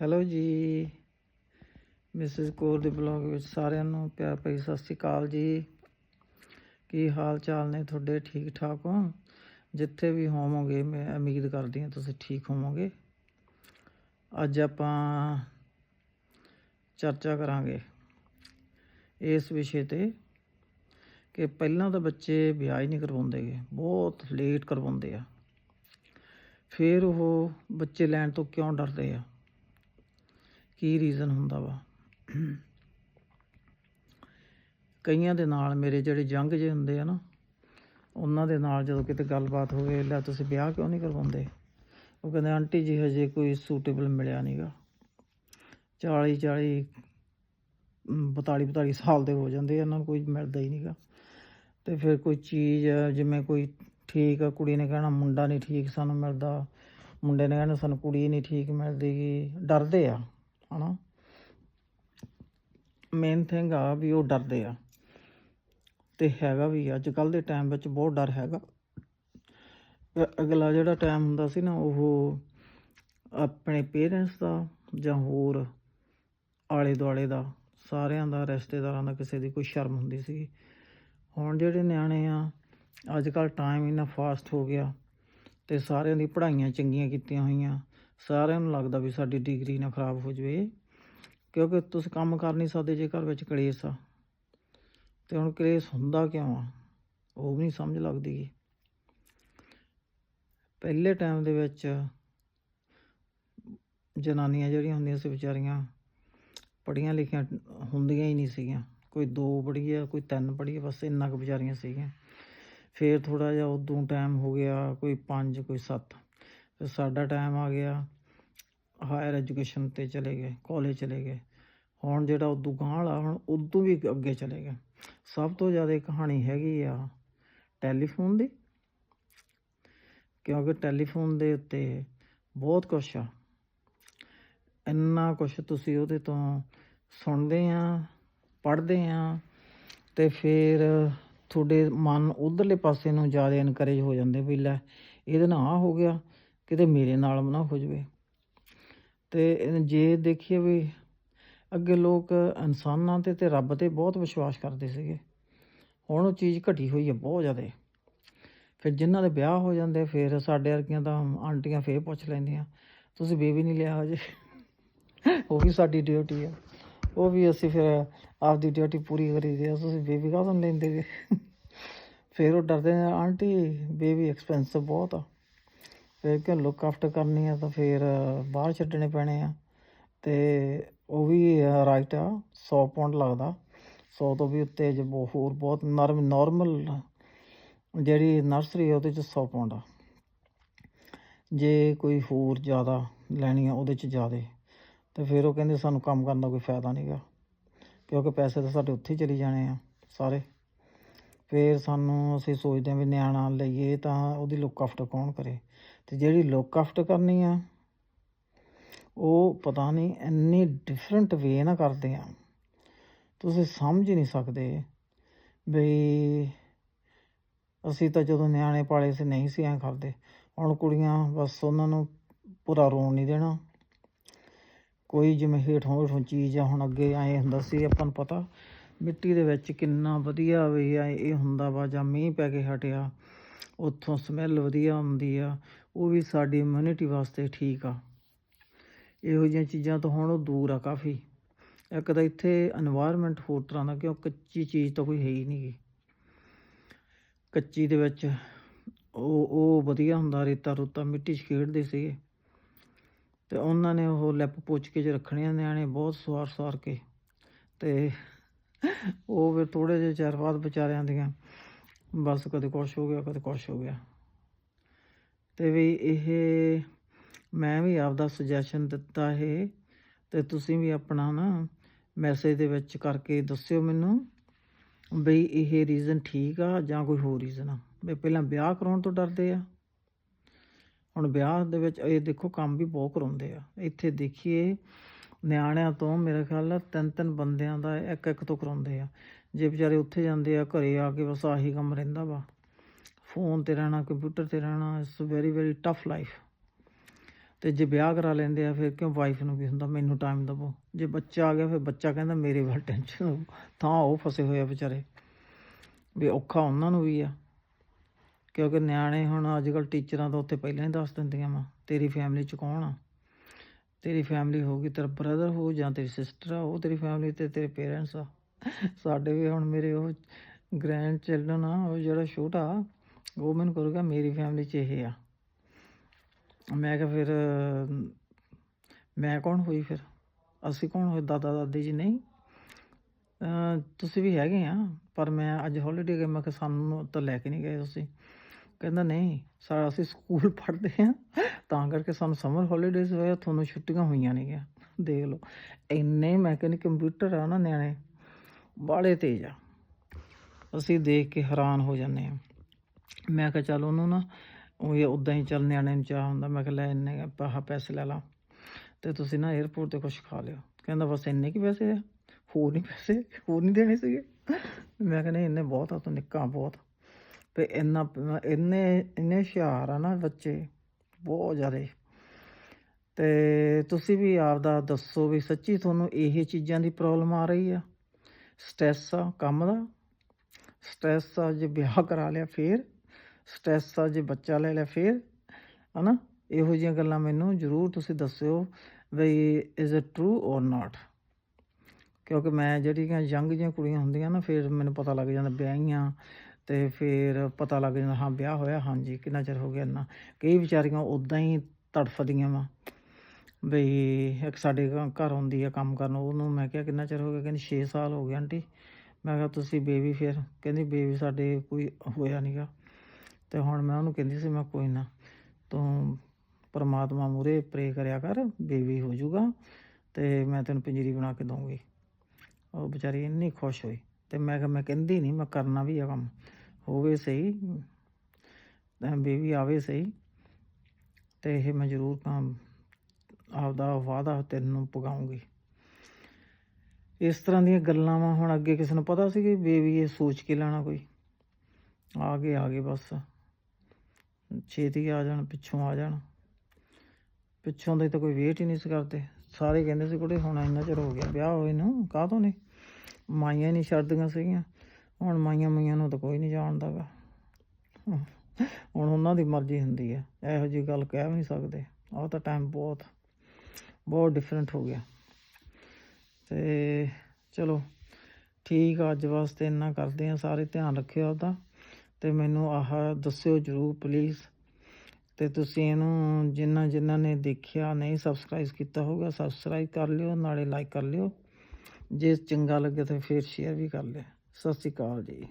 Hello ਜੀ। Mrs Kaur ਦੇ blog ਵਿੱਚ ਸਾਰਿਆਂ ਨੂੰ ਪਿਆਰ ਭਰੀ ਸਤਿ ਸ਼੍ਰੀ ਅਕਾਲ ਜੀ। ਕੀ ਹਾਲ ਚਾਲ ਨੇ ਤੁਹਾਡੇ? ਠੀਕ ਠਾਕ ਹੋ? ਜਿੱਥੇ ਵੀ ਹੋਵੋਗੇ, ਮੈਂ ਉਮੀਦ ਕਰਦੀ ਹਾਂ ਤੁਸੀਂ ਠੀਕ ਹੋਵੋਗੇ। ਅੱਜ ਆਪਾਂ ਚਰਚਾ ਕਰਾਂਗੇ ਇਸ ਵਿਸ਼ੇ ਤੇ ਕਿ ਪਹਿਲਾਂ ਤਾਂ ਬੱਚੇ ਵਿਆਹ ਹੀ ਨਹੀਂ ਕਰਵਾਉਂਦੇਗੇ ਬਹੁਤ ਲੇਟ ਕਰਵਾਉਂਦੇ ਆ। ਫਿਰ ਉਹ ਬੱਚੇ ਲੈਣ ਤੋਂ ਕਿਉਂ ਡਰਦੇ ਆ? ਕੀ ਰੀਜ਼ਨ ਹੁੰਦਾ ਵਾ? ਕਈਆਂ ਦੇ ਨਾਲ ਮੇਰੇ ਜਿਹੜੇ ਜੰਗ ਜੇ ਹੁੰਦੇ ਆ ਨਾ, ਉਹਨਾਂ ਦੇ ਨਾਲ ਜਦੋਂ ਕਿਤੇ ਗੱਲਬਾਤ ਹੋਵੇ, ਲੈ ਤੁਸੀਂ ਵਿਆਹ ਕਿਉਂ ਨਹੀਂ ਕਰਵਾਉਂਦੇ? ਉਹ ਕਹਿੰਦੇ, ਆਂਟੀ ਜੀ, ਹਜੇ ਕੋਈ ਸੂਟੇਬਲ ਮਿਲਿਆ ਨਹੀਂਗਾ 40 40 42 42 ਸਾਲ ਦੇ ਹੋ ਜਾਂਦੇ ਆ, ਇਹਨਾਂ ਨੂੰ ਕੋਈ ਮਿਲਦਾ ਹੀ ਨਹੀਂਗਾ ਤੇ ਫਿਰ ਕੋਈ ਚੀਜ਼, ਜਿਵੇਂ ਕੋਈ ਠੀਕ ਆ, ਕੁੜੀ ਨੇ ਕਹਿਣਾ, ਮੁੰਡਾ ਨਹੀਂ ਠੀਕ ਸਾਨੂੰ ਮਿਲਦਾ। ਮੁੰਡੇ ਨੇ ਕਹਿਣਾ, ਸਾਨੂੰ ਕੁੜੀ ਨਹੀਂ ਠੀਕ ਮਿਲਦੀਗੀ ਡਰਦੇ ਆ। ਹਨਾ? ਮੇਨ ਥਿੰਗ ਆ ਵੀ ਉਹ ਡਰਦੇ ਆ। ਤੇ ਹੈਗਾ ਵੀ ਅੱਜ ਕੱਲ ਦੇ ਟਾਈਮ ਵਿੱਚ ਬਹੁਤ ਡਰ ਹੈਗਾ। ਅਗਲਾ ਜਿਹੜਾ ਟਾਈਮ ਹੁੰਦਾ ਸੀ ਨਾ, ਉਹ ਆਪਣੇ ਪੇਰੈਂਟਸ ਦਾ ਜਾਂ ਹੋਰ ਆਲੇ ਦੁਆਲੇ ਦਾ, ਸਾਰਿਆਂ ਦਾ, ਰਿਸ਼ਤੇਦਾਰਾਂ ਦਾ ਕਿਸੇ ਦੀ ਕੋਈ ਸ਼ਰਮ ਹੁੰਦੀ ਸੀ। ਹੁਣ ਜਿਹੜੇ ਨਿਆਣੇ ਆ ਅੱਜ ਕੱਲ ਟਾਈਮ ਇੰਨਾ ਫਾਸਟ ਹੋ ਗਿਆ ਤੇ ਸਾਰਿਆਂ ਦੀ ਪੜ੍ਹਾਈਆਂ ਚੰਗੀਆਂ ਕੀਤੀਆਂ ਹੋਈਆਂ। ਸਾਰਿਆਂ ਨੂੰ ਲੱਗਦਾ ਵੀ ਸਾਡੀ ਡਿਗਰੀ ਨਾ ਖਰਾਬ ਹੋ ਜਾਵੇ, ਕਿਉਂਕਿ ਤੁਸੀਂ ਕੰਮ ਕਰ ਨਹੀਂ ਸਕਦੇ ਜੇ ਘਰ ਵਿੱਚ ਕਲੇਸ਼ ਆ। ਤੇ ਹੁਣ ਕਲੇਸ਼ ਹੁੰਦਾ ਕਿਉਂ ਆ? ਉਹ ਵੀ ਨਹੀਂ ਸਮਝ ਲੱਗਦੀ। ਪਹਿਲੇ ਟਾਈਮ ਦੇ ਵਿੱਚ ਜਨਾਨੀਆਂ ਜਿਹੜੀਆਂ ਹੁੰਦੀਆਂ ਸੀ ਵਿਚਾਰੀਆਂ, ਪੜ੍ਹੀਆਂ ਲਿਖੀਆਂ ਹੁੰਦੀਆਂ ਹੀ ਨਹੀਂ ਸੀਗੀਆਂ। ਕੋਈ ਦੋ ਪੜ੍ਹੀ ਆ, ਕੋਈ ਤਿੰਨ ਪੜ੍ਹੀ ਬਸ ਇੰਨਾ ਕੁ ਵਿਚਾਰੀਆਂ ਸੀਗੀਆਂ। ਫਿਰ ਥੋੜਾ ਜਿਹਾ ਉਦੋਂ ਟਾਈਮ ਹੋ ਗਿਆ, ਕੋਈ ਪੰਜ, ਕੋਈ ਸੱਤ। ਫਿਰ ਸਾਡਾ ਟਾਈਮ ਆ ਗਿਆ। ਹਾਇਰ ਐਜੂਕੇਸ਼ਨ ਤੇ ਚਲੇ ਗਏ ਕਾਲਜ ਚਲੇ ਗਏ। ਹੁਣ ਜਿਹੜਾ ਉਦੋਂ ਗਾਂਹ ਵਾਲਾ, ਹੁਣ ਉਦੋਂ ਵੀ ਅੱਗੇ ਚਲੇ ਗਏ। ਸਭ ਤੋਂ ਜ਼ਿਆਦਾ ਕਹਾਣੀ ਹੈਗੀ ਆ ਟੈਲੀਫੋਨ ਦੀ। ਕਿਉਂਕਿ ਟੈਲੀਫੋਨ ਦੇ ਉੱਤੇ ਬਹੁਤ ਕੁਛ ਆ। ਇੰਨਾ ਕੁਛ ਤੁਸੀਂ ਉਹਦੇ ਤੋਂ ਸੁਣਦੇ ਆ, ਪੜ੍ਹਦੇ ਆ ਤੇ ਫਿਰ ਤੁਹਾਡੇ ਮਨ ਉਧਰਲੇ ਪਾਸੇ ਨੂੰ ਜ਼ਿਆਦਾ ਇਨਕਰੇਜ ਹੋ ਜਾਂਦੇ ਵੀ ਲੈ, ਇਹਦੇ ਨਾਲ ਆਹ ਹੋ ਗਿਆ। ਕਿਤੇ ਮੇਰੇ ਨਾਲ ਨਾ ਹੋ ਜਾਵੇ। ਤੇ ਜੇ ਦੇਖੀਏ ਵੀ ਅੱਗੇ ਲੋਕ ਇਨਸਾਨਾਂ ਤੇ ਤੇ ਰੱਬ ਤੇ ਬਹੁਤ ਵਿਸ਼ਵਾਸ ਕਰਦੇ ਸੀਗੇ। ਹੁਣ ਉਹ ਚੀਜ਼ ਘਟੀ ਹੋਈ ਹੈ ਬਹੁਤ ਜ਼ਿਆਦਾ। ਫਿਰ ਜਿਨ੍ਹਾਂ ਦੇ ਵਿਆਹ ਹੋ ਜਾਂਦੇ, ਫਿਰ ਸਾਡੇ ਵਰਗੀਆਂ ਤਾਂ ਆਂਟੀਆਂ ਫੇਰ ਪੁੱਛ ਲੈਂਦੀਆਂ, ਤੁਸੀਂ ਬੇਬੀ ਨਹੀਂ ਲਿਆ ਹਜੇ? ਉਹ ਵੀ ਸਾਡੀ ਡਿਊਟੀ ਆ। ਉਹ ਵੀ ਅਸੀਂ ਫਿਰ ਆਪਦੀ ਡਿਊਟੀ ਪੂਰੀ ਕਰੀਦੀ ਆ, ਤੁਸੀਂ ਬੇਬੀ ਕਾਹਦੋਂ ਲੈਂਦੇ? ਗੇ? ਫਿਰ ਉਹ ਡਰਦੇ ਨੇ, ਆਂਟੀ, ਬੇਬੀ ਐਕਸਪੈਂਸਿਵ ਬਹੁਤ ਆ। ਫਿਰ ਕਿ ਲੁੱਕ ਆਫਟਰ ਕਰਨੀ ਆ ਤਾਂ ਫਿਰ ਬਾਹਰ ਛੱਡਣੇ ਪੈਣੇ ਆ। ਤੇ ਉਹ ਵੀ ਰਾਈਟ ਆ 100 ਪਾਉਂਡ ਲੱਗਦਾ। 100 ਤੋਂ ਵੀ ਉੱਤੇ ਜੇ ਬਹੁ- ਹੋਰ ਬਹੁਤ ਨਰਮ ਨਾਰਮਲ ਜਿਹੜੀ ਨਰਸਰੀ ਆ ਉਹਦੇ ਚ 100 ਪਾਉਂਡ ਆ। ਜੇ ਕੋਈ ਹੋਰ ਜ਼ਿਆਦਾ ਲੈਣੀ ਆ ਉਹਦੇ ਚ ਜ਼ਿਆਦੇ। ਤੇ ਫਿਰ ਉਹ ਕਹਿੰਦੇ ਸਾਨੂੰ ਕੰਮ ਕਰਨ ਦਾ ਕੋਈ ਫਾਇਦਾ ਨਹੀਂਗਾ ਕਿਉਂਕਿ ਪੈਸੇ ਤਾਂ ਸਾਡੇ ਉੱਥੇ ਹੀ ਚਲੀ ਜਾਣੇ ਆ, ਸਾਰੇ। ਫਿਰ ਸਾਨੂੰ ਅਸੀਂ ਸੋਚਦੇ ਹਾਂ ਵੀ ਨਿਆਣਾ ਲਈਏ ਤਾਂ ਉਹਦੀ ਲੁੱਕ ਆਫਟਰ ਕੌਣ ਕਰੇ। ਤੇ ਜਿਹੜੀ ਲੁੱਕ ਆਫਟਰ ਕਰਨੀ ਆ, ਉਹ ਪਤਾ ਨਹੀਂ ਇੰਨੀ ਡਿਫਰੈਂਟ ਵੇ ਨਾ ਕਰਦੇ ਆ। ਤੁਸੀਂ ਸਮਝ ਨਹੀਂ ਸਕਦੇ ਬਈ ਅਸੀਂ ਤਾਂ ਜਦੋਂ ਨਿਆਣੇ ਪਾਲੇ ਸੀ ਨਹੀਂ ਸੀ ਐਂ ਕਰਦੇ। ਹੁਣ ਕੁੜੀਆਂ ਬਸ ਉਹਨਾਂ ਨੂੰ ਪੂਰਾ ਰੋਣ ਨਹੀਂ ਦੇਣਾ। ਕੋਈ ਜਿਵੇਂ ਹੇਠੋਂ ਹੇਠੋਂ ਚੀਜ਼ ਆ, ਹੁਣ ਅੱਗੇ ਐਂ ਹੁੰਦਾ ਸੀ, ਆਪਾਂ ਨੂੰ ਪਤਾ ਮਿੱਟੀ ਦੇ ਵਿੱਚ ਕਿੰਨਾ ਵਧੀਆ ਵੀ ਆ ਇਹ ਹੁੰਦਾ ਵਾ, ਜਾਂ ਮੀਂਹ ਪੈ ਕੇ ਹਟਿਆ, ਉੱਥੋਂ ਸਮੈਲ ਵਧੀਆ ਆਉਂਦੀ ਆ ਉਹ ਵੀ ਸਾਡੀ ਇਮਿਊਨਿਟੀ ਵਾਸਤੇ ਠੀਕ ਆ। ਇਹੋ ਜਿਹੀਆਂ ਚੀਜ਼ਾਂ ਤੋਂ ਹੁਣ ਉਹ ਦੂਰ ਆ ਕਾਫੀ। ਇੱਕ ਤਾਂ ਇੱਥੇ এনवायरमेंट ਹੋਰ ਤਰ੍ਹਾਂ ਦਾ, ਕਿਉਂ ਕੱਚੀ ਚੀਜ਼ ਤਾਂ ਕੋਈ ਹੈ ਹੀ ਨਹੀਂ ਗੀ। ਕੱਚੀ ਦੇ ਵਿੱਚ ਉਹ ਉਹ ਵਧੀਆ ਹੁੰਦਾ ਰੇਤਾ ਰੁੱਤਾ ਮਿੱਟੀ 'ਚ ਖੇਡਦੇ ਸੀਗੇ। ਤੇ ਉਹਨਾਂ ਨੇ ਉਹ ਲਿਪ ਪੁੱਛ ਕੇ ਚ ਰੱਖਣੇ ਨਿਆਣੇ ਬਹੁਤ ਸਵਾਰ ਸਵਾਰ ਕੇ। ਤੇ ਉਹ ਫਿਰ ਥੋੜੇ ਜਿਹਾ ਚਿਰ ਬਾਅਦ ਵਿਚਾਰਿਆਂ ਦੀਆਂ ਬਸ ਕਦੇ ਕੁਛ ਹੋ ਗਿਆ, ਕਦੇ ਕੁਛ ਹੋ ਗਿਆ। ਤੇ ਵੀ ਇਹ ਮੈਂ ਵੀ ਆਪਦਾ ਸੁਜੈਸ਼ਨ ਦਿੱਤਾ ਇਹ ਤੇ ਤੁਸੀਂ ਵੀ ਆਪਣਾ ਨਾ ਮੈਸੇਜ ਦੇ ਵਿੱਚ ਕਰਕੇ ਦੱਸਿਓ ਮੈਨੂੰ ਬਈ ਇਹ ਰੀਜ਼ਨ ਠੀਕ ਆ ਜਾਂ ਕੋਈ ਹੋਰ ਰੀਜ਼ਨ ਆ। ਵੀ ਪਹਿਲਾਂ ਵਿਆਹ ਕਰਾਉਣ ਤੋਂ ਡਰਦੇ ਆ। ਹੁਣ ਵਿਆਹ ਦੇ ਵਿੱਚ ਇਹ ਦੇਖੋ ਕੰਮ ਵੀ ਬਹੁਤ ਕਰਾਉਂਦੇ ਆ। ਇੱਥੇ ਦੇਖੀਏ ਨਿਆਣਿਆਂ ਤੋਂ ਮੇਰੇ ਖਿਆਲ ਨਾਲ ਤਿੰਨ ਤਿੰਨ ਬੰਦਿਆਂ ਦਾ ਇੱਕ ਇੱਕ ਤੋਂ ਕਰਾਉਂਦੇ ਆ। ਜੇ ਵਿਚਾਰੇ ਉੱਥੇ ਜਾਂਦੇ ਆ ਘਰੇ ਆ ਕੇ ਬਸ ਆਹੀ ਕੰਮ ਰਹਿੰਦਾ ਵਾ। ਫੋਨ ਤੇ ਰਹਿਣਾ ਕੰਪਿਊਟਰ ਤੇ ਰਹਿਣਾ it's very very tough life ਤੇ ਜੇ ਵਿਆਹ ਕਰਾ ਲੈਂਦੇ ਆ, ਫਿਰ ਕਿਉਂ ਵਾਈਫ ਨੂੰ ਵੀ ਹੁੰਦਾ? ਮੈਨੂੰ ਟਾਈਮ ਦਵੋ। ਜੇ ਬੱਚਾ ਆ ਗਿਆ, ਫਿਰ ਬੱਚਾ ਕਹਿੰਦਾ ਮੇਰੇ ਵੱਲ ਟੈਨਸ਼ਨ ਤਾਂ ਉਹ ਫਸੇ ਹੋਏ ਆ ਵਿਚਾਰੇ। ਵੀ ਔਖਾ ਉਹਨਾਂ ਨੂੰ ਵੀ ਆ। ਕਿਉਂਕਿ ਨਿਆਣੇ ਹੁਣ ਅੱਜ ਕੱਲ ਟੀਚਰਾਂ ਤਾਂ ਉੱਥੇ ਪਹਿਲਾਂ ਹੀ ਦੱਸ ਦਿੰਦੀਆਂ ਵਾ, ਤੇਰੀ ਫੈਮਿਲੀ ਚ ਕੌਣ ਆ? ਤੇਰੀ ਫੈਮਿਲੀ ਹੋਊਗੀ, ਤੇਰਾ ਬ੍ਰਦਰ ਹੋ ਜਾਂ ਤੇਰੀ ਸਿਸਟਰ ਆ, ਉਹ ਤੇਰੀ ਫੈਮਿਲੀ ਤੇ ਤੇਰੇ ਪੇਰੈਂਟਸ ਆ। ਸਾਡੇ ਵੀ ਹੁਣ ਮੇਰੇ ਉਹ ਗ੍ਰੈਂਡ ਚਿਲਡਰਨ ਆ, ਉਹ ਜਿਹੜਾ ਛੋਟਾ ਉਹ ਮੈਨੂੰ ਕਰੂਗਾ, ਮੇਰੀ ਫੈਮਿਲੀ ਚ ਇਹ ਆ। ਮੈਂ ਕਿਹਾ ਫਿਰ, ਮੈਂ ਕੌਣ ਹੋਈ ਫਿਰ? ਅਸੀਂ ਕੌਣ ਹੋਏ? ਦਾਦਾ, ਦਾਦੀ ਜੀ ਨਹੀਂ। ਤੁਸੀਂ ਵੀ ਹੈਗੇ ਆ, ਪਰ ਮੈਂ ਅੱਜ ਹੌਲੀਡੇ ਗਏ, ਮੈਂ ਕਿਹਾ ਸਾਨੂੰ ਤਾਂ ਲੈ ਕੇ ਨਹੀਂ ਗਏ ਤੁਸੀਂ। ਕਹਿੰਦਾ ਨਹੀਂ ਸਾਰਾ ਅਸੀਂ ਸਕੂਲ ਪੜ੍ਹਦੇ ਆ। ਤਾਂ ਕਰਕੇ ਸਾਨੂੰ ਸਮਰ ਹੌਲੀਡੇਜ਼ ਹੋਇਆ ਤੁਹਾਨੂੰ ਛੁੱਟੀਆਂ ਹੋਈਆਂ ਨਹੀਂ ਗਿਆ। ਦੇਖ ਲਓ, ਇੰਨੇ, ਮੈਂ ਕਹਿੰਦੀ ਕੰਪਿਊਟਰ ਆ ਨਾ ਨਿਆਣੇ ਬਾਲੇ ਤੇਜ਼ ਆ। ਅਸੀਂ ਦੇਖ ਕੇ ਹੈਰਾਨ ਹੋ ਜਾਂਦੇ ਆ। ਮੈਂ ਕਿਹਾ ਚੱਲ ਉਹਨੂੰ ਨਾ, ਉਹ ਉਦਾਂ ਹੀ ਚੱਲ ਨਿਆਣੇ ਨੂੰ ਚਾਹ ਹੁੰਦਾ, ਮੈਂ ਕਿਹਾ ਲੈ ਇੰਨੇ ਪਾਹ ਪੈਸੇ ਲੈ ਲਾ। ਤੇ ਤੁਸੀਂ ਨਾ 에어ਪੋਰਟ ਤੇ ਕੁਝ ਖਾ ਲਿਓ। ਕਹਿੰਦਾ ਬਸ ਇੰਨੇ ਕੀ ਪੈਸੇ ਆ, ਹੋਰ ਨਹੀਂ ਪੈਸੇ, ਹੋਰ ਨਹੀਂ ਦੇਣੇ ਸੀਗੇ। ਮੈਂ ਕਿਹਾ ਇੰਨੇ ਬਹੁਤ ਆ, ਤੂੰ ਨਿੱਕਾ ਬਹੁਤ ਤੇ ਇੰਨਾ ਇੰਨੇ ਇੰਨੇ ਹੁਸ਼ਿਆਰ ਆ ਨਾ ਬੱਚੇ, ਬਹੁਤ ਜ਼ਿਆਦਾ। ਤੇ ਤੁਸੀਂ ਵੀ ਆਪਦਾ ਦੱਸੋ ਵੀ ਸੱਚੀ ਤੁਹਾਨੂੰ ਇਹ ਚੀਜ਼ਾਂ ਦੀ ਪ੍ਰੋਬਲਮ ਆ ਰਹੀ ਆ? ਸਟ੍ਰੈਸ ਆ ਕੰਮ ਦਾ? ਸਟ੍ਰੈਸ ਆ ਜੇ ਵਿਆਹ ਕਰਾ ਲਿਆ ਫੇਰ? ਸਟ੍ਰੈਸ ਆ ਜੇ ਬੱਚਾ ਲੈ ਲਿਆ ਫੇਰ, ਹਨਾ? ਇਹੋ ਜਿਹੀਆਂ ਗੱਲਾਂ ਮੈਨੂੰ ਜ਼ਰੂਰ ਤੁਸੀਂ ਦੱਸਿਓ ਵੀ is it true or not ਕਿਉਂਕਿ ਮੈਂ ਜਿਹੜੀਆਂ ਯੰਗ ਜਿਹੀਆਂ ਕੁੜੀਆਂ ਹੁੰਦੀਆਂ ਨਾ, ਫਿਰ ਮੈਨੂੰ ਪਤਾ ਲੱਗ ਜਾਂਦਾ ਵਿਆਹੀਆਂ ਤੇ ਫਿਰ ਪਤਾ ਲੱਗ ਜਾਂਦਾ, ਹਾਂ, ਵਿਆਹ ਹੋਇਆ, ਹਾਂਜੀ, ਕਿੰਨਾ ਚਿਰ ਹੋ ਗਿਆ, ਇੰਨਾ। ਕਈ ਵਿਚਾਰੀਆਂ ਉਦਾਂ ਹੀ ਤੜਫਦੀਆਂ ਵਾ ਬਈ ਇੱਕ ਸਾਡੇ ਘਰ ਹੁੰਦੀ ਆ ਕੰਮ ਕਰਨ, ਉਹਨੂੰ ਮੈਂ ਕਿਹਾ ਕਿੰਨਾ ਚਿਰ ਹੋ ਗਿਆ? ਕਹਿੰਦੀ 6 ਸਾਲ ਹੋ ਗਏ ਆਂਟੀ। ਮੈਂ ਕਿਹਾ ਤੁਸੀਂ ਬੇਬੀ ਫਿਰ। ਕਹਿੰਦੀ ਬੇਬੀ ਸਾਡੇ ਕੋਈ ਹੋਇਆ ਨਹੀਂਗਾ ਤੇ ਹੁਣ ਮੈਂ ਉਹਨੂੰ ਕਹਿੰਦੀ ਸੀ, ਮੈਂ ਕੋਈ ਨਾ, ਤੂੰ ਪਰਮਾਤਮਾ ਮੂਰੇ ਪ੍ਰੇ ਕਰਿਆ ਕਰ, ਬੇਬੀ ਹੋ ਜਾਊਗਾ ਤੇ ਮੈਂ ਤੈਨੂੰ ਪੰਜੀਰੀ ਬਣਾ ਕੇ ਦਊਂਗੀ। ਉਹ ਵਿਚਾਰੀ ਇੰਨੀ ਖੁਸ਼ ਹੋਈ ਤੇ ਮੈਂ ਕਿਹਾ, ਮੈਂ ਕਹਿੰਦੀ ਨਹੀਂ ਮੈਂ ਕਰਨਾ ਵੀ ਆ ਕੰਮ ਹੋਵੇ ਸਹੀ ਬੇਬੀ ਆਵੇ ਸਹੀ ਤੇ ਇਹ ਮੈਂ ਜ਼ਰੂਰ ਕੰਮ ਆਪਦਾ ਵਾਅਦਾ ਤੈਨੂੰ ਪਗਾਉਂਗੀ। ਇਸ ਤਰ੍ਹਾਂ ਦੀਆਂ ਗੱਲਾਂ ਵਾ, ਹੁਣ ਅੱਗੇ ਕਿਸੇ ਨੂੰ ਪਤਾ ਸੀ ਕਿ ਬੇਬੀ ਇਹ ਸੋਚ ਕੇ ਲੈਣਾ ਕੋਈ? ਆ ਗਏ ਆ ਗਏ ਬਸ। ਛੇਤੀ ਆ ਜਾਣ, ਪਿੱਛੋਂ ਆ ਜਾਣ। ਪਿੱਛੋਂ ਦੇ ਤਾਂ ਕੋਈ ਵੇਟ ਹੀ ਨਹੀਂ ਸੀ ਕਰਦੇ। ਸਾਰੇ ਕਹਿੰਦੇ ਸੀ, ਕੁੜੇ, ਹੁਣ ਇੰਨਾ ਚਿਰ ਹੋ ਗਿਆ ਵਿਆਹ ਹੋਏ ਨੂੰ, ਕਾਹਤੋਂ ਨਹੀਂ ਮਾਈਆਂ ਨਹੀਂ ਛੱਡਦੀਆਂ ਸੀਗੀਆਂ। ਹੁਣ ਮਾਈਆਂ ਮਈਆਂ ਨੂੰ ਤਾਂ ਕੋਈ ਨਹੀਂ ਜਾਣਦਾਗਾ ਹੁਣ ਉਹਨਾਂ ਦੀ ਮਰਜ਼ੀ ਹੁੰਦੀ ਹੈ ਇਹੋ ਜਿਹੀ ਗੱਲ ਕਹਿ ਵੀ ਨਹੀਂ ਸਕਦੇ। ਆਹ ਤਾਂ ਟਾਈਮ ਬਹੁਤ ਬਹੁਤ ਡਿਫਰੈਂਟ ਹੋ ਗਿਆ। ਤੇ ਚਲੋ, ਠੀਕ ਆ, ਅੱਜ ਵਾਸਤੇ ਇੰਨਾ ਕਰਦੇ ਆ ਸਾਰੇ ਧਿਆਨ ਰੱਖਿਓ ਆਪਦਾ। ਤੇ ਮੈਨੂੰ ਆਹ ਦੱਸਿਓ ਜਰੂਰ ਪਲੀਜ਼ ਤੇ ਤੁਸੀਂ ਇਹਨੂੰ ਜਿਨ੍ਹਾਂ ਜਿਨ੍ਹਾਂ ਨੇ ਦੇਖਿਆ, ਨਹੀਂ ਸਬਸਕ੍ਰਾਈਬ ਕੀਤਾ ਹੋਊਗਾ ਸਬਸਕ੍ਰਾਈਬ ਕਰ ਲਿਓ, ਨਾਲੇ ਲਾਈਕ ਕਰ ਲਿਓ। ਜੇ ਚੰਗਾ ਲੱਗੇ ਤਾਂ ਫਿਰ ਸ਼ੇਅਰ ਵੀ ਕਰ ਲਿਓ। ਸਤਿ ਸ਼੍ਰੀ ਅਕਾਲ ਜੀ।